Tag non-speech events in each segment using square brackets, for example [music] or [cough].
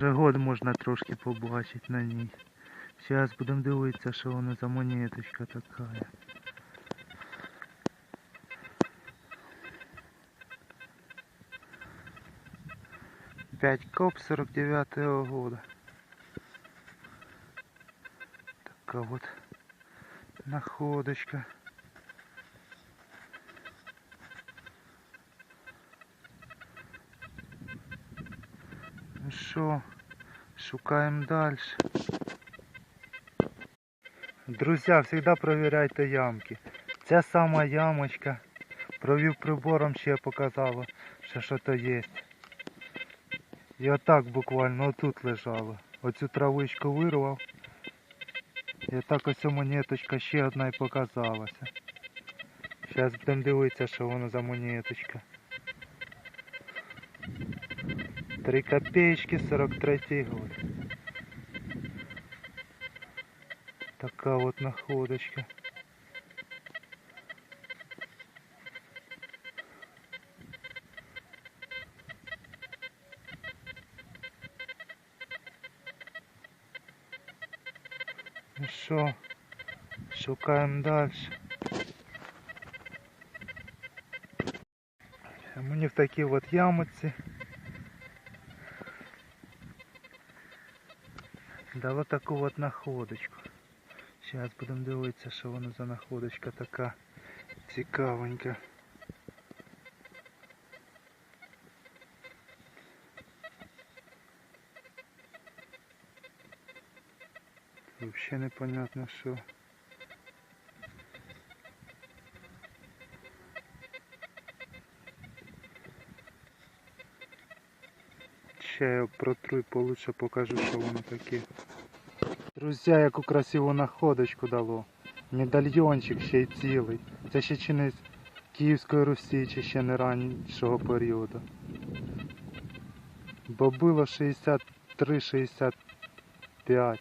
Вже год можна трошки побачити на ній. Зараз будемо дивитися, що воно за монеточка така. Пять коп 49 года. Така вот находочка. Що, шукаємо далі. Друзі, завжди перевіряйте ямки. Ця сама ямочка. Провів прибором ще показало, що що то є. І отак буквально отут лежало. Оцю травичку вирвав. І отак ось монеточка ще одна і показалася. Зараз будемо дивитися, що воно за монеточка. 3 копеечки 43 год. Така вот находочка. Ну що, шукаємо далі. А Мені в такій от ямочці Дало таку от находочку. Зараз будемо дивитися, що воно за находочка така цікавенька. Взагалі непонятно що. Ще я протру і получше покажу, що воно таке. Друзі, яку красиву находочку дало. Медальйончик ще й цілий. Це ще чи не з Київської Русі, чи ще не ранішого періоду. Бо було 63-65.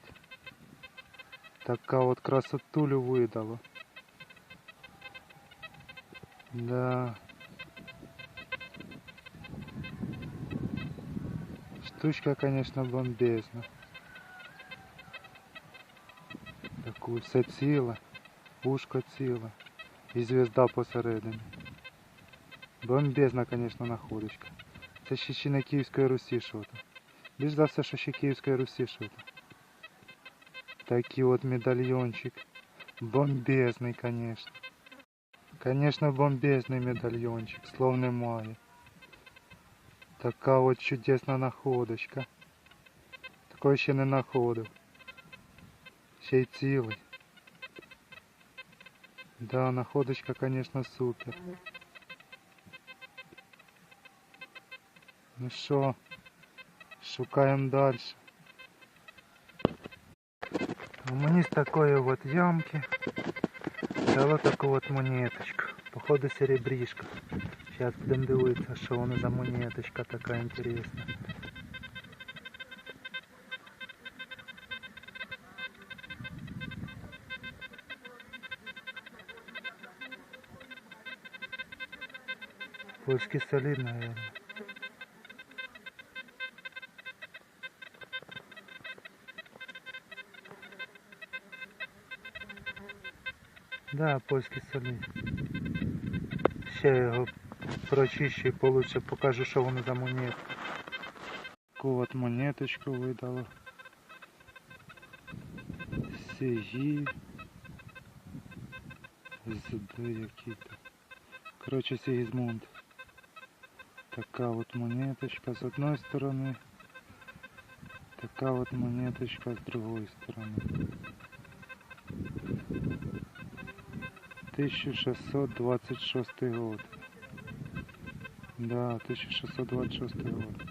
Така от красотулю видало. Да. Штучка, конечно, бомбезна. Таку все ціле, ушко ціле і звезда посередині. Бомбезна, конечно, находочка. Це ще ще не Київської Русі що-то. Більш за все, що ще Київської Русі що-то. Такий от медальйончик. Бомбезний, конечно. Конечно, бомбезний медальйончик, слов немає. Така от чудесна находочка. Такої ще не знаходив. Ще й цілий. Да, находочка, конечно, супер. Ну що, шукаємо далі. А мені з такої от ямки дало таку от монеточку. Походу серебришка. Сейчас будемо дивитися, що воно за монеточка така інтересна. Польский солид, наверное. Да, польський солід. Ще його прочищу і получше покажу, що воно за монетка. Таку от монеточку видало. Сигі. ЗД які-то. Короче, Сигизмунд. Така от монеточка з одної сторони. Така от монеточка з другої сторони. 1626 год. Да, 1626 год.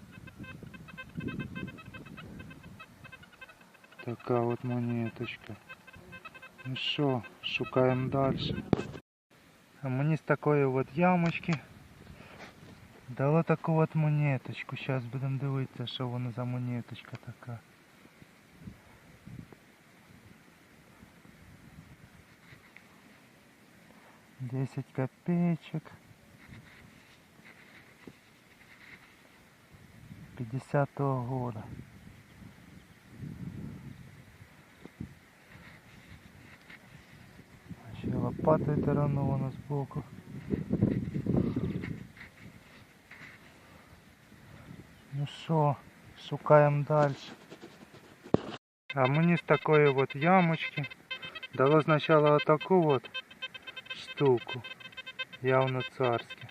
Така от монеточка. Ну що, шукаємо далі. А мені з такої от ямочки дала такую вот монеточку, сейчас будем дивиться а что вона за монеточка такая Десять копеечек. 50-го года. лопатой лопатою тарановано збоку. Ну що, шукаємо далі. А мені з такої от ямочки дало спочатку отаку от штуку. Явно царське.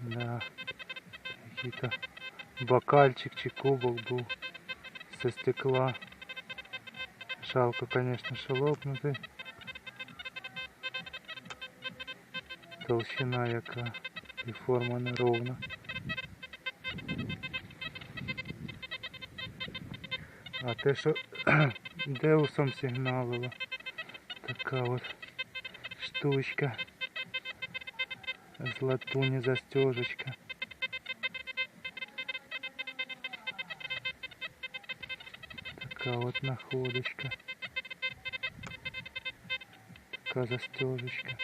Да. Який-то бокальчик чи кубок був со стекла. Жалко, конечно, що лопнутий. Толщина яка і форма неровна. А те, що [clears throat] деусом сигналило, така от штучка. З латуні застежечка. Така от находочка. Така застежечка.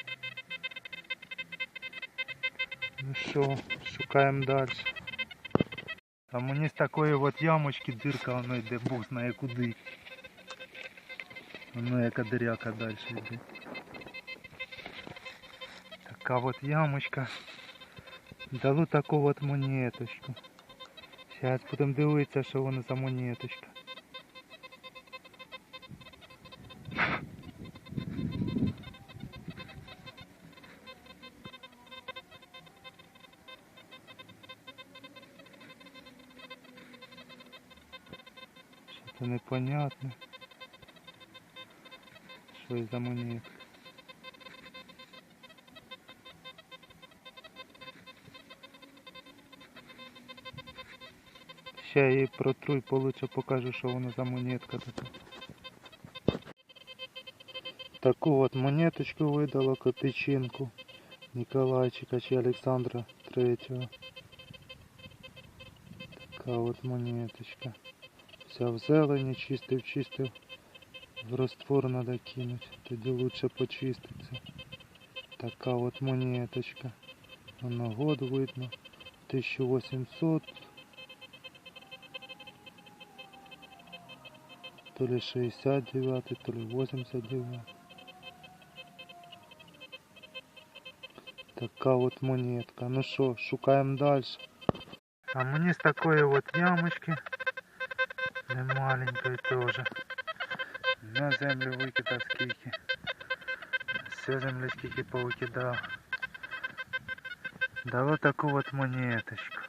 Ну що, шукаємо далі. А мені з такої от ямочки дирка воно йде, бог знає куди. Воно яка диряка далі йде. Така от ямочка. Дало таку от монеточку. Зараз будемо дивитися, що воно за монеточка. Что-то непонятно. Что это за монетка? Ще я її протру і получше покажу, що воно за монетка така. Таку от монеточку видало копійчинку Ніколайчика чи Олександра Третього. Така от монеточка. Вся в зелені, чистив, чистив. В раствор надо кинуть, тоді лучше почиститься. Така от монеточка. Воно год видно. 1800. То ли 69, то ли 89. Така от монетка. Ну що, шукаємо далі. А мені з такої от ямочки, не маленької теж. На землю викидав скільки. Все землі скільки повикидав. Дало таку от монеточку.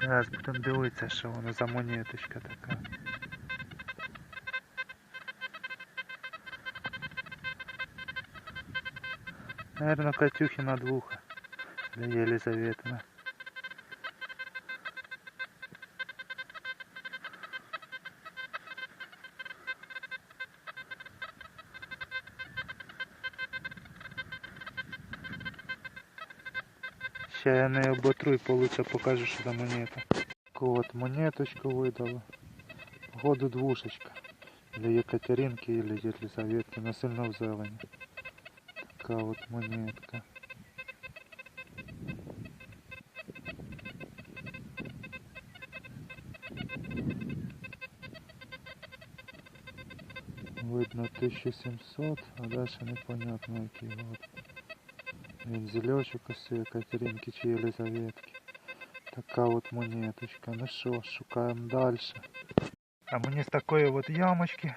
Зараз будемо дивитися, що воно за монеточка така. Наверное, Катюхина двуха для Елизаветина. Ще я не оботру і получше покажу, що за монета. От монеточку видала. Году двушечка. Для Екатеринки или Елизаветки, но сильно зелені. Така от монетка. Видно 1700, а дальше непонятно який год. Вензельочок ось у Екатеринки чи Єлизаветки. Така от монеточка. Ну що, шукаємо далі. А мені з такої от ямочки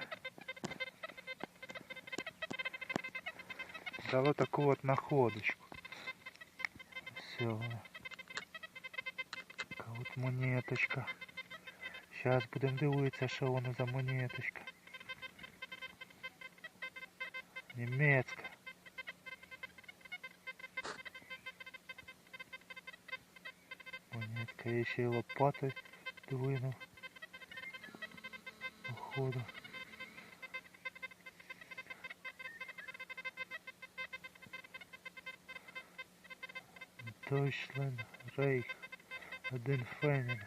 дало таку от находочку. Все. Така от монеточка. Зараз будемо дивитися, що воно за монеточка. Німецька. Монетка, я ще й лопатою двинув. Походу. Deutschland Reich. Один Феннинг.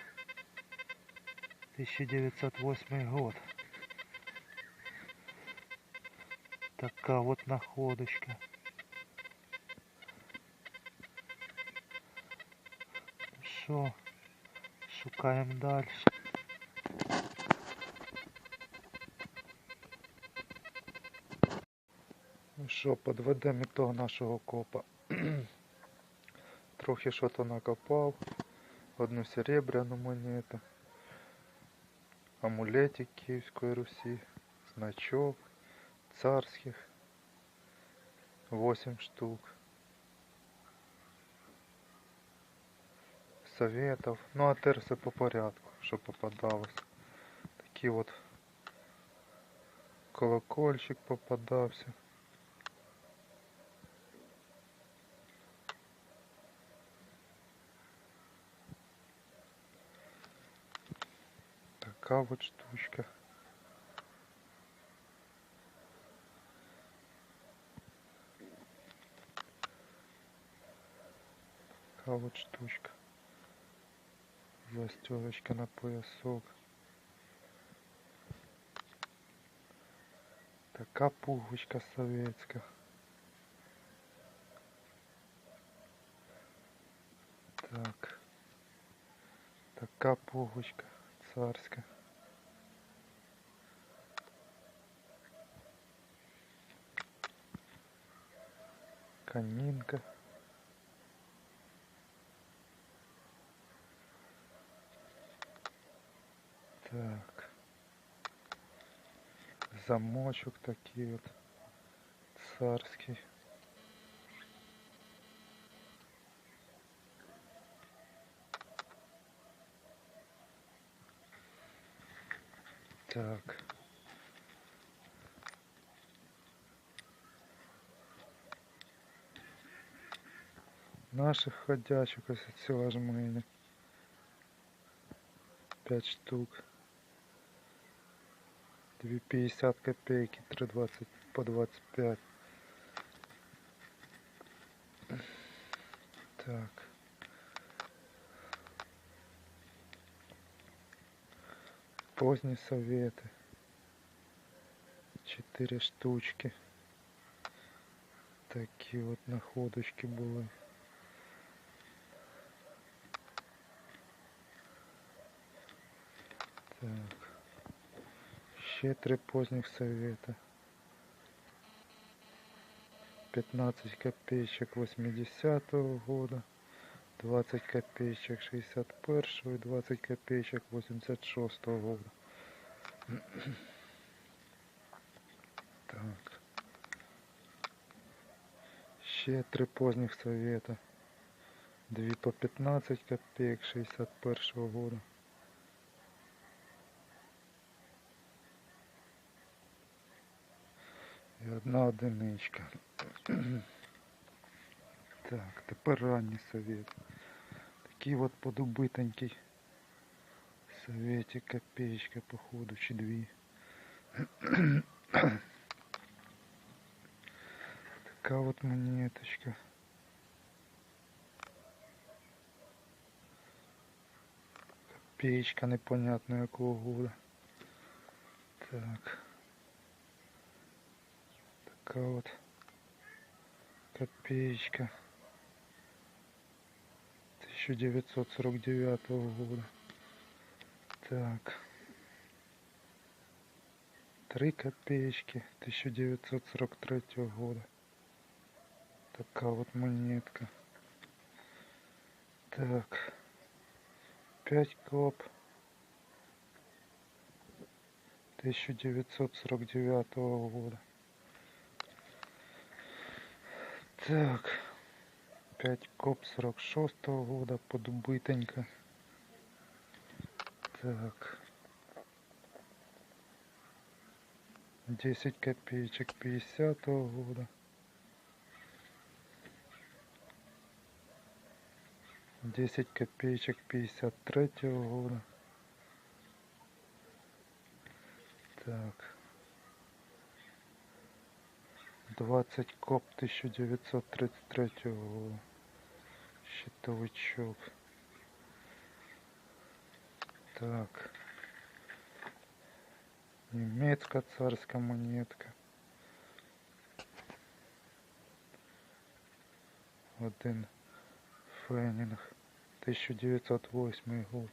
1908 год. Така вот находочка Що? Шукаємо далі. Що, подведемо ітог нашого копа. [clears throat] Трохи що то накопав. Одну серебряну монету. Амулетик Київської Русі. Значок. Царських. 8 штук. Советов. Ну а тепер все по порядку, що попадалось. Такий от колокольчик попадався. Така от штучка. Така от штучка. Застёлочка на поясок. Така пуговичка советська. Так. Така пуговичка царська. Канинка. Так. Замочок такий вот царский. Так. Наших ходячих ось ціла жменя. 5 штук. 2,50 копейки, 3,20 по 25. Так. Поздние советы. Четыре штучки. Такі от находочки були. Так. Ще поздних совета. 15 копеечек 80-го года. 20 копеечек 61 и 20 копеечек 86 -го года. [clears throat] Так. Ще поздних совета. Дві по 15 копеек 61 -го года. І одна одиничка. [clears throat] Так, тепер ранній совет. Такий от подубитенький советик, копеечка, походу, чи дві. [clears throat] Така от монеточка. Копеечка непонятно якого года. Так. Така от копеечка 1949 года. Так. Три копеечки 1943 года. Такая вот монетка. Так. Пять коп 1949 года. Так. 5 коп 46 -го года подубытенько. Так. 10 копеечек 50 -го года. Десять копеечек пятьдесят третьего года. Так. 20 коп 1933 года. Щитовичок. Так. Немецкая царская монетка. Один Феннинг. 1908 год.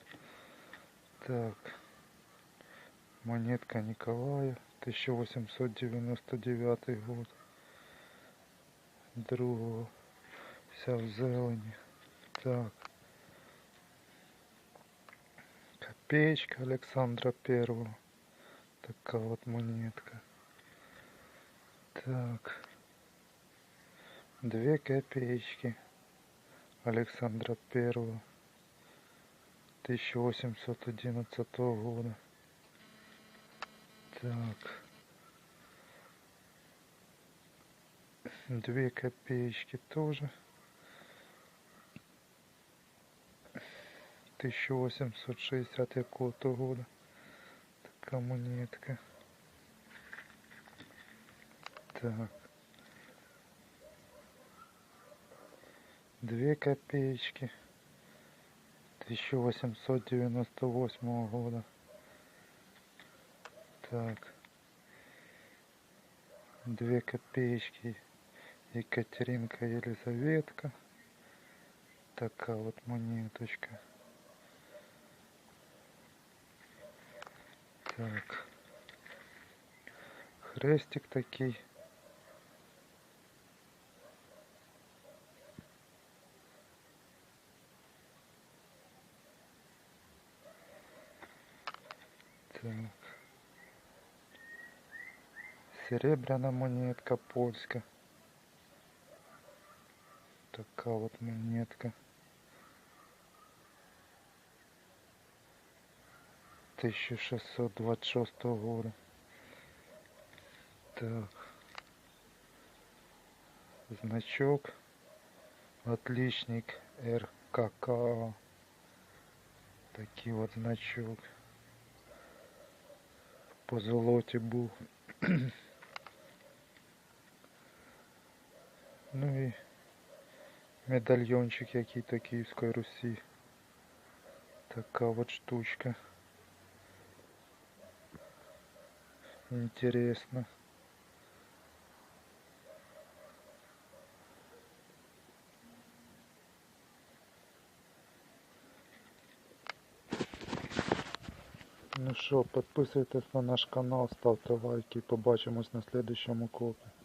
Так. Монетка Николая. 1899 год. Другого. Вся в зелені. Так. Копеечка Александра Первого. Такая вот монетка. Так. Две копеечки Александра Первого. 1811 года. Так. Две копеечки тоже. 1860 якого-то года. Така монетка. Так. Две копеечки. 1898 года. Так. Две копеечки. Екатеринка Елизаветка. Такая вот монеточка. Так. Хрестик такий. Так. Серебряная монетка польская. Такая вот монетка. 1626 года. Так. Значок. Отличник РКК. Такий от значок. По золоті був. [clears throat] ну і медальйончик який-то Київської Русі. Така от штучка. Интересно. Ну що, підписуйтесь на наш канал, ставте лайки. Побачимось на слідчому копі.